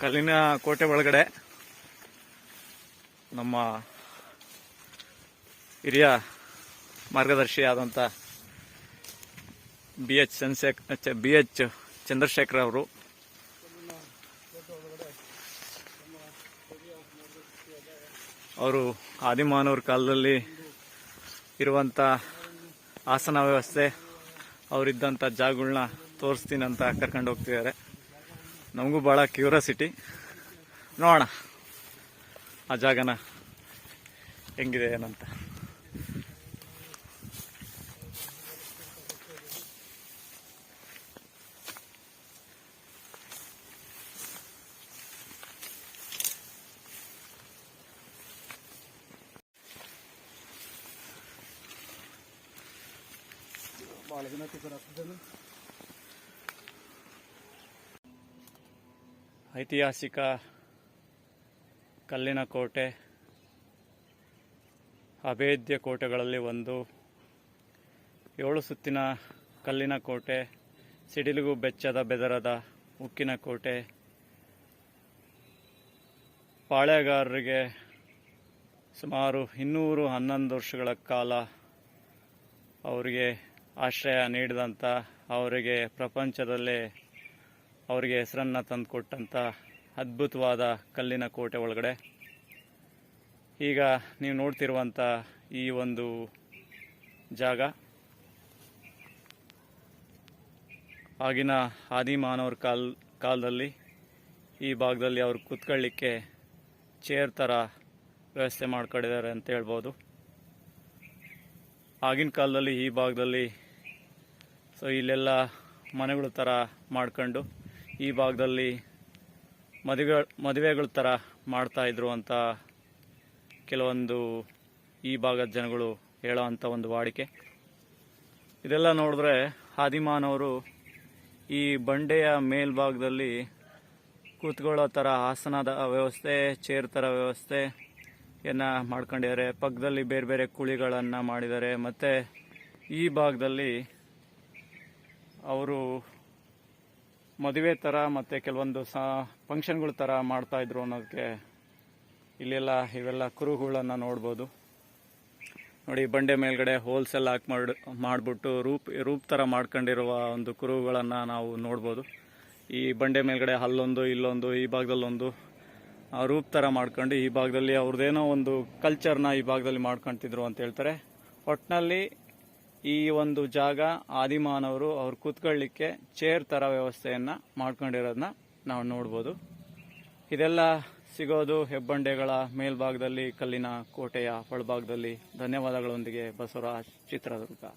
ಕಲ್ಲಿನ ಕೋಟೆ ಒಳಗಡೆ ನಮ್ಮ ಹಿರಿಯ ಮಾರ್ಗದರ್ಶಿ ಆದಂಥ B H Chandrashekar B H Chandrashekar ಅವರು. ಅವರು ಆದಿಮಾನವ್ರ ಕಾಲದಲ್ಲಿ ಇರುವಂಥ ಆಸನ ವ್ಯವಸ್ಥೆ ಅವರಿದ್ದಂಥ ಜಾಗಗಳನ್ನ ತೋರಿಸ್ತೀನಿ ಅಂತ ಕರ್ಕೊಂಡು ಹೋಗ್ತಿದ್ದಾರೆ. ನಮಗೂ ಭಾಳ ಕ್ಯೂರಿಯಾಸಿಟಿ. ನೋಡೋಣ. ಆ ಜಾಗನ ಹೆಂಗಿದೆ ಏನಂತ. ಭಾಳ ದಿನ ಐತಿಹಾಸಿಕ ಕಲ್ಲಿನ ಕೋಟೆ, ಅಭೇದ್ಯ ಕೋಟೆಗಳಲ್ಲಿ ಒಂದು. ಏಳು ಸುತ್ತಿನ ಕಲ್ಲಿನ ಕೋಟೆ, ಸಿಡಿಲಿಗೂ ಬೆಚ್ಚದ ಬೆದರದ ಉಕ್ಕಿನ ಕೋಟೆ. ಪಾಳೆಗಾರರಿಗೆ ಸುಮಾರು ಇನ್ನೂರು ಹನ್ನೊಂದು ವರ್ಷಗಳ ಕಾಲ ಅವರಿಗೆ ಆಶ್ರಯ ನೀಡಿದಂಥ ಅವರಿಗೆ ಪ್ರಪಂಚದಲ್ಲೇ ಅವರಿಗೆ ಹೆಸರನ್ನು ತಂದುಕೊಟ್ಟಂಥ ಅದ್ಭುತವಾದ ಕಲ್ಲಿನ ಕೋಟೆ ಒಳಗಡೆ. ಈಗ ನೀವು ನೋಡ್ತಿರುವಂಥ ಈ ಒಂದು ಜಾಗ, ಆಗಿನ ಆದಿಮಾನವ್ರ ಕಾಲ್, ಕಾಲದಲ್ಲಿ ಈ ಭಾಗದಲ್ಲಿ ಅವರು ಕೂತ್ಕೊಳ್ಳಿಕ್ಕೆ ಚೇರ್ ಥರ ವ್ಯವಸ್ಥೆ ಮಾಡ್ಕೊಂಡಿದ್ದಾರೆ ಅಂತ ಹೇಳ್ಬೋದು. ಆಗಿನ ಕಾಲದಲ್ಲಿ ಈ ಭಾಗದಲ್ಲಿ ಸೊ ಇಲ್ಲೆಲ್ಲ ಮನೆಗಳ ಥರ ಮಾಡ್ಕೊಂಡು ಈ ಭಾಗದಲ್ಲಿ ಮದುವೆ ಮದುವೆಗಳ ಥರ ಮಾಡ್ತಾಯಿದ್ರು ಅಂತ ಕೆಲವೊಂದು ಈ ಭಾಗದ ಜನಗಳು ಹೇಳೋ ಅಂಥ ಒಂದು ವಾಡಿಕೆ. ಇದೆಲ್ಲ ನೋಡಿದ್ರೆ ಆದಿಮಾನವರು ಈ ಬಂಡೆಯ ಮೇಲ್ಭಾಗದಲ್ಲಿ ಕೂತ್ಕೊಳ್ಳೋ ಥರ ಆಸನದ ವ್ಯವಸ್ಥೆ, ಚೇರ್ ಥರ ವ್ಯವಸ್ಥೆ ಏನ ಮಾಡ್ಕೊಂಡಿದ್ದಾರೆ. ಪಕ್ಕದಲ್ಲಿ ಬೇರೆ ಬೇರೆ ಕುಳಿಗಳನ್ನು ಮಾಡಿದ್ದಾರೆ. ಮತ್ತು ಈ ಭಾಗದಲ್ಲಿ ಅವರು ಮದುವೆ ಥರ ಮತ್ತು ಕೆಲವೊಂದು ಸ ಫಂಕ್ಷನ್ಗಳ ಥರ ಮಾಡ್ತಾಯಿದ್ರು ಅನ್ನೋದಕ್ಕೆ ಇಲ್ಲೆಲ್ಲ ಇವೆಲ್ಲ ಕುರುಹುಗಳನ್ನು ನೋಡ್ಬೋದು. ನೋಡಿ, ಬಂಡೆ ಮೇಲ್ಗಡೆ ಹೋಲ್ಸೆಲ್ ಹಾಕಿ ಮಾಡಿ, ಮಾಡಿಬಿಟ್ಟು ರೂಪ್ ರೂಪ್ ಥರ ಮಾಡ್ಕೊಂಡಿರುವ ಒಂದು ಕುರುಹುಗಳನ್ನು ನಾವು ನೋಡ್ಬೋದು. ಈ ಬಂಡೆ ಮೇಲ್ಗಡೆ ಅಲ್ಲೊಂದು ಇಲ್ಲೊಂದು, ಈ ಭಾಗದಲ್ಲೊಂದು ರೂಪ್ ಥರ ಮಾಡ್ಕೊಂಡು ಈ ಭಾಗದಲ್ಲಿ ಅವ್ರದ್ದೇನೋ ಒಂದು ಕಲ್ಚರ್ನ ಈ ಭಾಗದಲ್ಲಿ ಮಾಡ್ಕೊಳ್ತಿದ್ರು ಅಂತ ಹೇಳ್ತಾರೆ. ಒಟ್ಟಿನಲ್ಲಿ ಈ ಒಂದು ಜಾಗ ಆದಿಮಾನವರು ಅವ್ರು ಕೂತ್ಕೊಳ್ಳಿಕ್ಕೆ ಚೇರ್ ತರ ವ್ಯವಸ್ಥೆಯನ್ನು ಮಾಡ್ಕೊಂಡಿರೋದನ್ನ ನಾವು ನೋಡ್ಬೋದು. ಇದೆಲ್ಲ ಸಿಗೋದು ಹೆಬ್ಬಂಡೆಗಳ ಮೇಲ್ಭಾಗದಲ್ಲಿ, ಕಲ್ಲಿನ ಕೋಟೆಯ ಒಳಭಾಗದಲ್ಲಿ. ಧನ್ಯವಾದಗಳೊಂದಿಗೆ ಬಸವರಾಜ್ ಚಿತ್ರದುರ್ಗ.